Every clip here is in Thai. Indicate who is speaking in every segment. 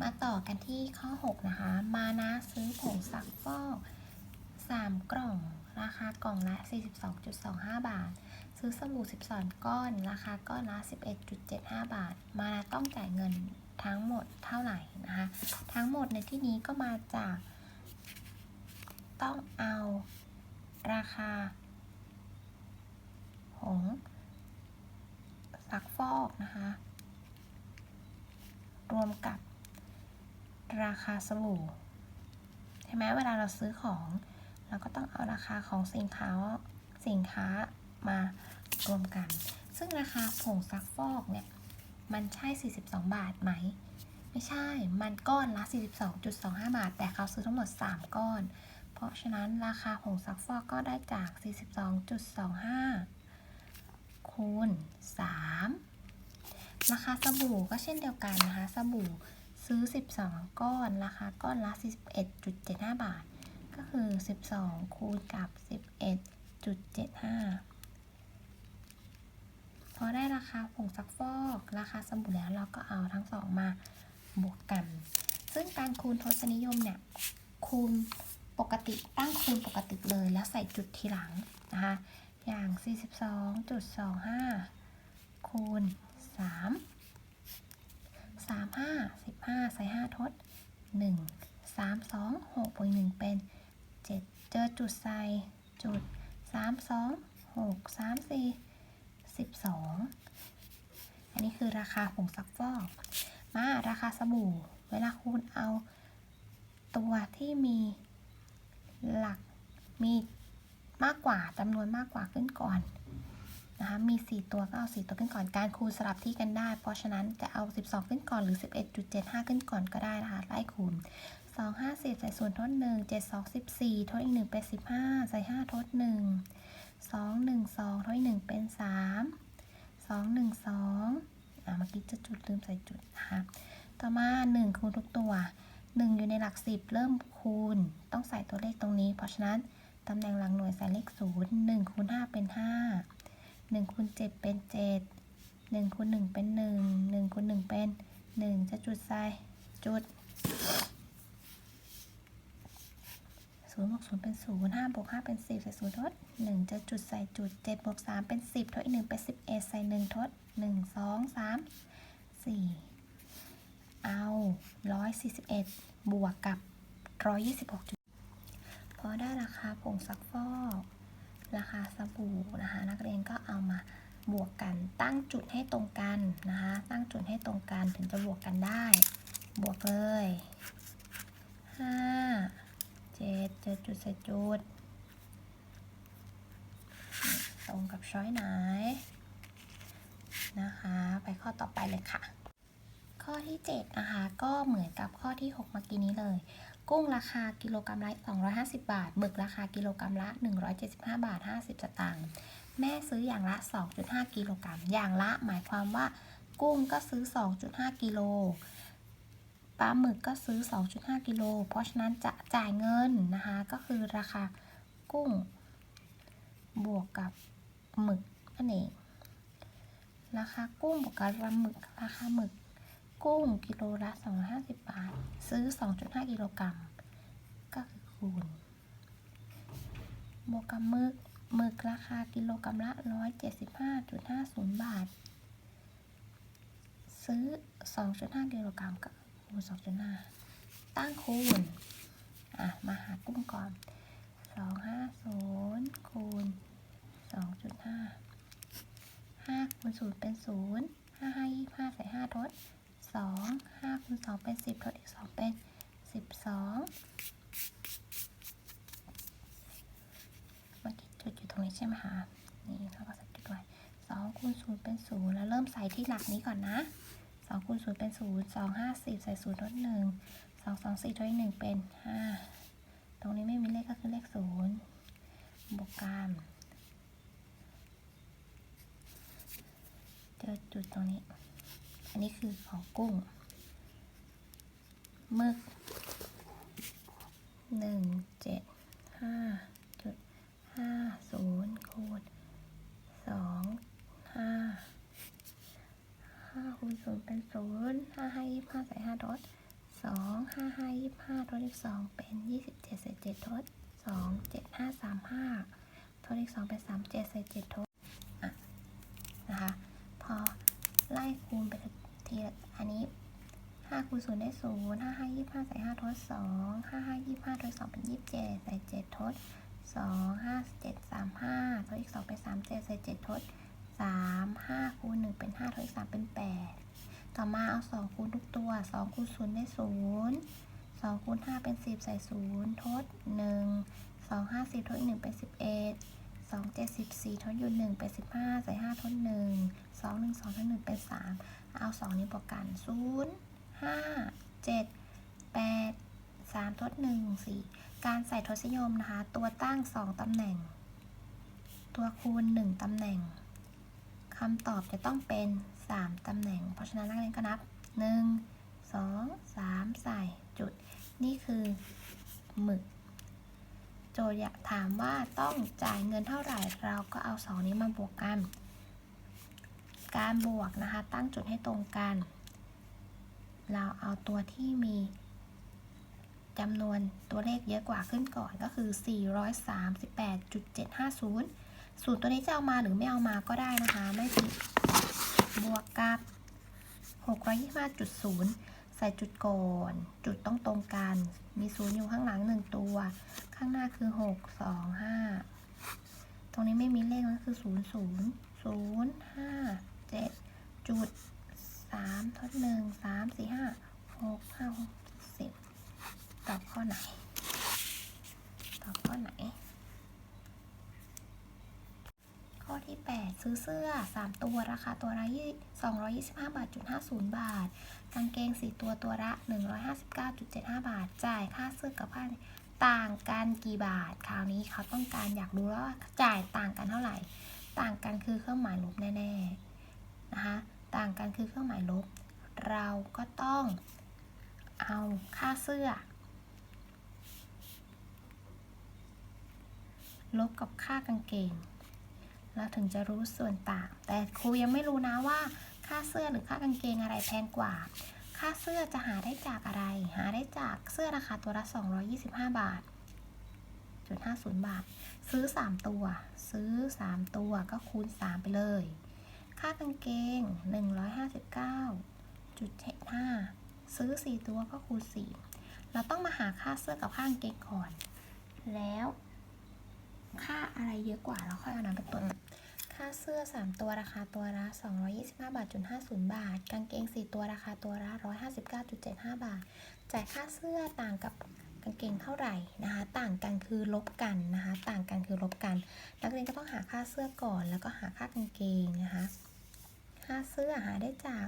Speaker 1: มาต่อกันที่ข้อ 6 นะคะ มานะซื้อผงซักฟอก 3 กล่อง ราคากล่องละ 42.25 บาท ซื้อสบู่12 ก้อน ราคาก้อนละ 11.75 บาท มานะต้องจ่ายเงินทั้งหมดเท่าไหร่นะคะ ทั้งหมดในที่นี้ก็มาจาก ต้องเอาราคาผงซักฟอกนะคะ รวมกับ ราคาสบู่ใช่ไหมเวลาเราซื้อของเราก็ต้องเอาราคาของสินค้าสินค้ามารวมกัน ซึ่งราคาผงซักฟอกเนี่ยมันใช่ 42 บาทไหม ไม่ใช่ มันก้อนละ 42.25 บาท แต่เขาซื้อทั้งหมด 3 ก้อน เพราะฉะนั้นราคาผงซักฟอกก็ได้จาก 42.25 คูณ 3 ราคาสบู่ก็เช่นเดียวกันนะคะ สบู่ ซื้อ 12 ก้อน ราคาก้อนละ41.75 บาท ก็คือ 12 คูณกับ 11.75 พอได้ราคาผงซักฟอก ราคาสบู่แล้วเราก็เอาทั้งสองมาบวกกัน ซึ่งการคูณทศนิยมเนี่ย คูณปกติตั้งคูณปกติเลยแล้วใส่จุดทีหลังนะคะ อย่าง 42.25 คูณ 3 3 5 15ใส่5ทด1 3 2 6บวก1เป็น7เจอจุดใส่จุด3 2 6 3 4 12อันนี้คือราคาผงซักฟอก มาราคาสบู่ เวลาคูณเอาตัวที่มีหลักมีมากกว่าจำนวนมากกว่าขึ้นก่อน นะคะมี 4 ตัวก็เอา 4 ตัวขึ้นก่อน การคูณสลับที่กันได้ เพราะฉะนั้นจะเอา 12 ขึ้นก่อนหรือ 11.75 ขึ้นก่อนก็ได้นะคะไล่คูณ 2 5 10ใส่ส่วนทด 1 7 2 14 ทดอีก 1 เป็น 15 ใส่ 5 ทด 1 2 1 2 ทดอีก 1 เป็น 3 2 1 2อ่าเมื่อกี้จะจุดลืมใส่จุดนะคะต่อมา 1 คูณทุกตัว 1 อยู่ในหลัก 10 เริ่มคูณ ต้องใส่ตัวเลขตรงนี้ เพราะฉะนั้นตำแหน่งหลังหน่วยใส่เลข 0 1คูณ5เป็น 5 1คูณ7เป็น 7 1คูณ1เป็น 1 1คูณ1เป็น 1 จะจุดใส่จุด0บวก0เป็น 0 5บวก5เป็น 10 ใส่0ทด 1 จะจุดใส่จุด7บวก3เป็น 10 ทดอีก1เป็น 11 ใส่ 1 ทด 1 2 3 4 เอา 141 บวกกับ 126จุดพอได้ราคาผงซักฟอก ราคาสบู่นะคะนักเรียนก็เอามาบวกกันตั้งจุดให้ตรงกันนะคะตั้งจุดให้ตรงกันถึงจะบวกกันได้ บวกเลยห้าเจ็ดเจอจุดใส่จุด ตรงกับช้อยไหนนะคะ ไปข้อต่อไปเลยค่ะ ข้อที่ 7 นะคะ ก็เหมือนกับข้อที่ 6 เมื่อกี้นี้เลย กุ้งราคากิโลกรัมละ 250 บาท หมึกราคากิโลกรัมละ 175 บาท 50 สตางค์ แม่ซื้ออย่างละ 2.5 กิโลกรัม อย่างละหมายความว่า กุ้งก็ซื้อ 2.5 กิโล ปลาหมึกก็ซื้อ 2.5 กิโล เพราะฉะนั้นจะจ่ายเงินนะคะ ก็คือราคากุ้ง บวกกับหมึกนั่นเอง ราคากุ้งบวกกับปลาหมึก ราคาหมึก กุ้งกิโลละ 250 บาท ซื้อ 2.5 กิโลกรัม ก็คือคูณบวกกับมึกหมึกราคากิโลกรัมละ 175.50 บาท ซื้อ 2.5 กิโลกรัมกับคูณ2.5 ตั้งคูณ อะ มาหากุ้งก่อน 250คูณ2.5 5คูณ0เป็น 0 5 5 25 ใส่ 5 ทด 2 5คูณ2เป็น10ทดอีก2เป็น12เมื่อกี้จุดอยู่ตรงนี้ใช่ไหมคะนี่เราก็ใส่จุดไว้2คูณ0เป็น0แล้วเริ่มใส่ที่หลักนี้ก่อนนะ2คูณ0เป็น0 2 5 10ใส่0ทด1 2 2 4ทดอีก1เป็น5ตรงนี้ไม่มีเลขก็คือเลข0บวกกันเจอจุดตรงนี้ นนี้คือของกุ้งหมึกหนึ่งเจ็ดห้าจุดห้าศูนย์คูณสองห้าห้าคูณศูนย์เป็นศูนย์ห้าห้ายี่ห้าใส่ห้าทดสองห้าห้ายี่ห้าทดอีกสองเป็นยี่สิบเจ็ดเศษเจ็ดทดสองเจ็ดห้าสามห้าทดอีกสองเป็นสามเจ็ดเศษเจ็ดทดอะนะคะ พอไล่คูณไปทีละอันนี้ห้า คูณศูนย์ได้ศูนย์ห้าห้ายี่ห้าใส่ห้าทดสองห้าห้ายี่ห้าทดสองเป็นยี่สิบเจ็ดใส่เจ็ดทดสองห้าเจ็ดสามห้าทดอีกสองเป็นสามเจ็ดใส่เจ็ดทดสามห้าคูณหนึ่งเป็นห้าทดอีกสามเป็นแปดต่อมาเอาสองคูณทุกตัวสองคูณศูนย์ได้ศูนย์สองคูณห้าเป็นสิบใส่ศูนย์ทดหนึ่งสองห้าสิบทดหนึ่งเป็นสิบเอ็ดสองเจ็ดสิบสี่ทดอยู่หนึ่งเป็นสิบห้าใส่ห้าทดหนึ่งสองหนึ่งสองทดหนึ่งเป็นสามเอาสองนี้บวกกันศูนย์ ห้าเจ็ดแปดสามทดหนึ่งสี่การใส่ทศนิยมนะคะ ตัวตั้งสองตำแหน่ง ตัวคูณหนึ่งตำแหน่งคำตอบจะต้องเป็น3ตำแหน่ง เพราะฉะนั้นนักเรียนก็นับ1 2 3ใส่จุด นี่คือหมึกโจทย์ถามว่าต้องจ่ายเงินเท่าไหร่ เราก็เอา2นี้มาบวกกัน การบวกนะคะ ตั้งจุดให้ตรงกัน เราเอาตัวที่มีจำนวนตัวเลขเยอะกว่าขึ้นก่อนก็คือ 438.750 สูตรตัวนี้จะเอามาหรือไม่เอามาก็ได้นะคะ ไม่ผิดบวกกับ 625.0 ใส่จุดก่อน จุดต้องตรงกัน มีศูนย์อยู่ข้างหลังหนึ่งตัว ข้างหน้าคือ 6 2 5 ตรงนี้ไม่มีเลขก็คือ 0 0 0 5 7จุด 3ทด1 3 4 5 6 5 6 10ตอบข้อไหน ตอบข้อไหน ข้อที่ 8 ซื้อเสื้อ 3 ตัวราคาตัวละ225 บาทจุด50บาท กางเกง 4 ตัวตัวละ 159.75 บาท จ่ายค่าเสื้อกับผ้าต่างกันกี่บาท คราวนี้เขาต้องการอยากรู้ว่าจ่ายต่างกันเท่าไหร่ ต่างกันคือเครื่องหมายลบแน่ๆนะคะ ต่างกันคือเครื่องหมายลบ เราก็ต้องเอาค่าเสื้อ ลบกับค่ากางเกงเราถึงจะรู้ส่วนต่าง แต่ครูยังไม่รู้นะว่า ค่าเสื้อหรือค่ากางเกงอะไรแพงกว่า ค่าเสื้อจะหาได้จากอะไร หาได้จากเสื้อราคาตัวละ 225 บาทจุด50 บาท ซื้อ 3 ตัว ซื้อ 3 ตัวก็คูณ 3 ไปเลย ค่ากางเกง 159.75 ซื้อ 4 ตัวก็คูณ4เราต้องมาหาค่าเสื้อกับค่ากางเกงก่อน แล้ว ค่าอะไรเยอะกว่าเราค่อยเอานั้นเป็นต้นค่าเสื้อ 3 ตัวราคาตัวละ 225 บาทจุด50 บาท กางเกง 4 ตัวราคาตัวละ 159.75 บาท จ่ายค่าเสื้อต่างกับกางเกงเท่าไหร่นะคะ ต่างกันคือลบกันนะคะ ต่างกันคือลบกัน นักเรียนก็ต้องหาค่าเสื้อก่อน แล้วก็หาค่ากางเกงนะคะาเสื้อหาได้จาก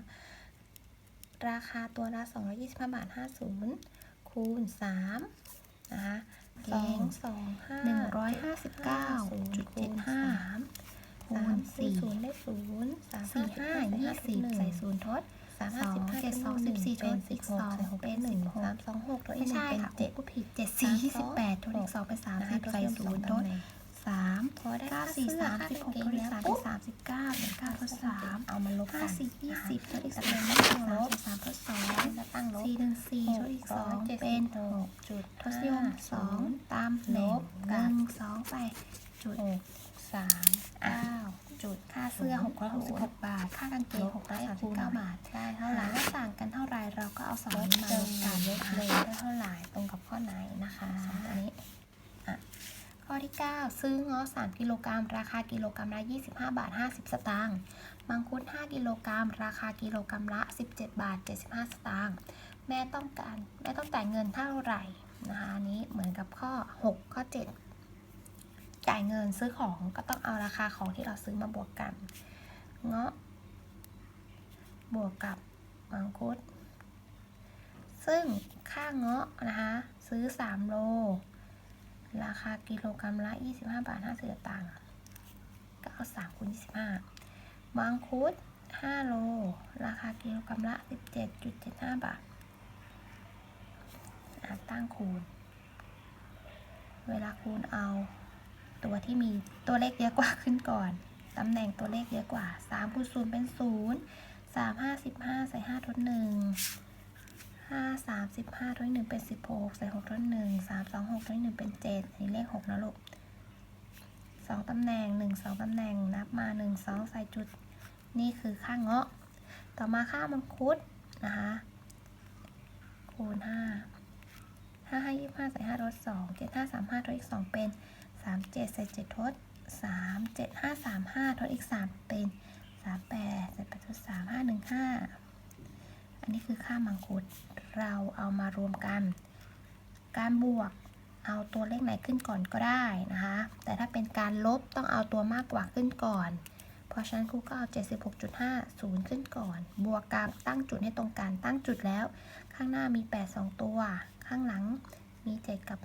Speaker 1: ราคาตัวละ225บาท50 คูณ3นะคะสองสองห้าหนึ่งร้อยห้าสิบเก้าจุดเจ็ดห้าคูณสี่ศูนย์ได้ศูนย์สามสี่ห้ายี่สิบใส่ศูนย์ทดสามห้าสิบห้าเจ็ดสองสิบสี่เป็นสิบสองเป็นหนึ่งสามสองหกทดอีกหนึ่งเป็นเจ็ดผิดเจ็ดสี่ยี่สิบแปดทดอีกสองเป็นสามสิบใส่ศูนย์ทด สามเก้าสี่สามสิบหกทดอีกสามเป็นสามสิบเก้าหนึ่งเก้าทดสามเอามาลบห้าสี่ยี่สิบทดอีกสามเป็นสามลบสามทดสองแล้วตั้งลบสี่หนึ่งสี่ทดอีกสองเป็นหกจุดทศนิยมสองตามลบหนึ่งสองไปจุดสามเก้าจุดค่าเสื้อหกร้อยหกสิบหกบาท ค่ากางเกงหกร้อยสามสิบเก้าบาท ได้เท่าไหร่ว่าต่างกันเท่าไหร่เราก็เอาสองนี้มาลบกันลบเลยได้เท่าไหร่ตรงกับข้อไหนนะคะอันนี้อะ ข้อที่ 9 ซื้อง้อ 3 กิโลกรัม ราคากิโลกรัมละ 25 บาท 50 สตางค์มังคุด 5 กิโลกรัม ราคากิโลกรัมละ 17 บาท 75 สตางค์แม่ต้องการแม่ต้องจ่ายเงินเท่าไหร่นะคะอันนี้เหมือนกับข้อ 6 ข้อ 7 จ่ายเงินซื้อของก็ต้องเอาราคาของที่เราซื้อมาบวกกันเงาะบวกกับมังคุด ซึ่งค่าเงาะนะคะซื้อ 3 โล ราคากิโลกรัมละ 25 บาท 50สตางค์ก็เอา3คูณ25มังคุด 5 โล ราคากิโลกรัมละ 17.75 บาทอะตั้งคูณ เวลาคูณเอาตัวที่มีตัวเลขเยอะกว่าขึ้นก่อน ตำแหน่งตัวเลขเยอะกว่า3คูณ0เป็น 0 3 5 15 ใส่ 5 ทด 1 ห้าสามสิบห้าทดอีกหนึ่งเป็นสิบหกใส่หกทดหนึ่งสามสองหกทดอีกหนึ่งเป็นเจ็ดอันนี้เลขหกนะลูกสองตำแหน่งหนึ่งสองตำแหน่งนับมาหนึ่งสองใส่จุดนี่คือค่าเงาะ ต่อมาค่ามังคุดนะคะคูณห้าห้าห้ายี่ห้าใส่ห้าทดสองเจ็ดห้าสามห้าทดอีกสองเป็นสามเจ็ดใส่เจ็ดทดสามเจ็ดห้าสามห้าทดอีกสามเป็นสามแปดใส่แปดทดสามห้าหนึ่งห้า นนี้คือค่ามังคุด เราเอามารวมกัน การบวกเอาตัวเลขไหนขึ้นก่อนก็ได้นะคะ แต่ถ้าเป็นการลบต้องเอาตัวมากกว่าขึ้นก่อน เพราะฉะนั้นครูก็เอา 76.50 ขึ้นก่อน บวกกับตั้งจุดให้ตรงกันตั้งจุดแล้ว ข้างหน้ามี 8 2 ตัว ข้างหลังมี 7 กับ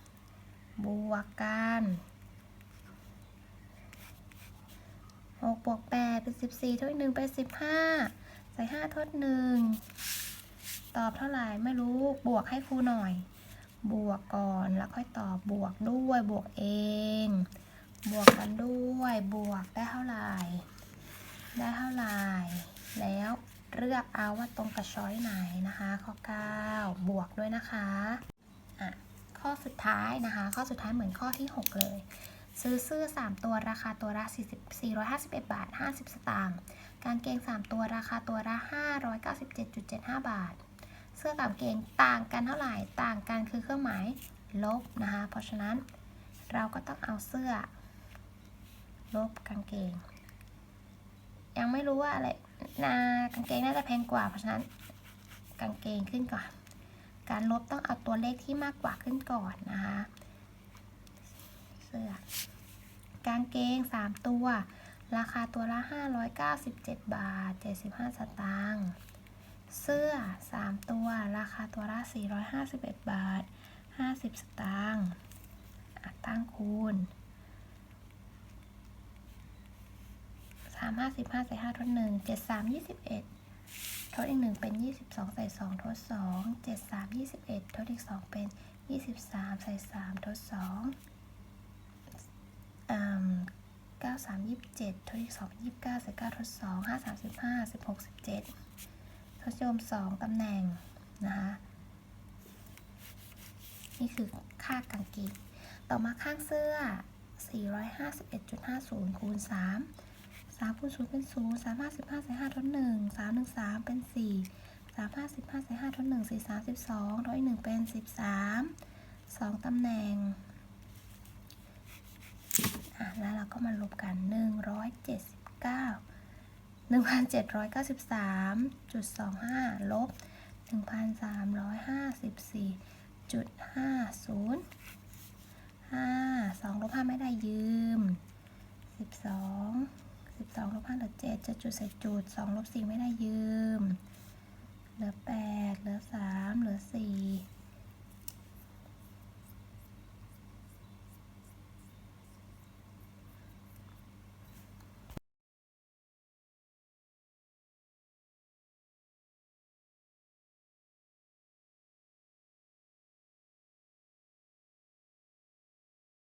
Speaker 1: 5 บวกกัน6บวก8เป็น 14ทดอีก1เป็น 15 ใส่5ทด1ตอบเท่าไหร่ไม่รู้บวกให้ครูหน่อย บวกก่อนแล้วค่อยตอบบวกด้วยบวกเอง บวกกันด้วยบวกได้เท่าไหร่ ได้เท่าไหร่ แล้วเลือกเอาว่าตรงกับช้อยไหนนะคะ ข้อ 9 บวกด้วยนะคะอะข้อสุดท้ายนะคะ ข้อสุดท้ายเหมือนข้อที่ 6 เลย ซื้อเสื้อ 3 ตัวราคาตัวละ40 451 บาท 50 สตางค์ กางเกง 3 ตัวราคาตัวละ 597.75 บาท เสื้อกับกางเกงต่างกันเท่าไหร่ ต่างกันคือเครื่องหมายลบนะคะ เพราะฉะนั้นเราก็ต้องเอาเสื้อ ลบกางเกง ยังไม่รู้ว่าอะไรนากางเกงน่าจะแพงกว่า เพราะฉะนั้นกางเกงขึ้นก่อน การลบต้องเอาตัวเลขที่มากกว่าขึ้นก่อนนะคะ เสื้อกางเกง 3 ตัว ราคาตัวละ 597 บาท 75 สตางค์ เสื้อ 3 ตัว ราคาตัวละ 451 บาท 50 สตางค์อะตั้งคูณสามห้าสิบห้าใส่ห้าทดหนึ่งเจ็ดสามยี่สิบเอ็ดทดอีกหนึ่งเป็นยี่สิบสองใส่สองทดสองเจ็ดสามยี่สิบเอ็ดทดอีกสองเป็นยี่สิบสามใส่สามทดส องเก้าสามยี่เจ็ดทดอีกสองยี่เก้าใส่เก้าทดสองห้าสามสิบห้าสิบหกสิบเจ็ดทดโยมสองตำแหน่ง นะคะ นี่คือค่ากางเกงต่อมาข้างเสื้อ 451.50 คูณ3สามคูณศูนย์เป็นศูนย์สามห้าสิบห้าใส่ห้าทดหนึ่งสามหนึ่งสามเป็นสี่สามห้าสิบห้าใส่ห้าทดหนึ่งสี่สามสิบสองทดอีกหนึ่งเป็นสิบสามสองตำแหน่ง แล้วเราก็มาลบกันหนึ่งร้อยเจ็ดสิบเก้าหนึ่งพันเจ็ดร้อยเก้าสิบสามจุดสองห้าลบหนึ่งพันสามร้อยห้าสิบสี่จุดห้าศูนย์ห้าสองลบห้าไม่ได้ยืมสิบสองสิบสองลบห้าเหลือเจ็ดจะจุดใส่จุดสองลบสี่ไม่ได้ยืม เหลือแปดเหลือสามเหลือสี่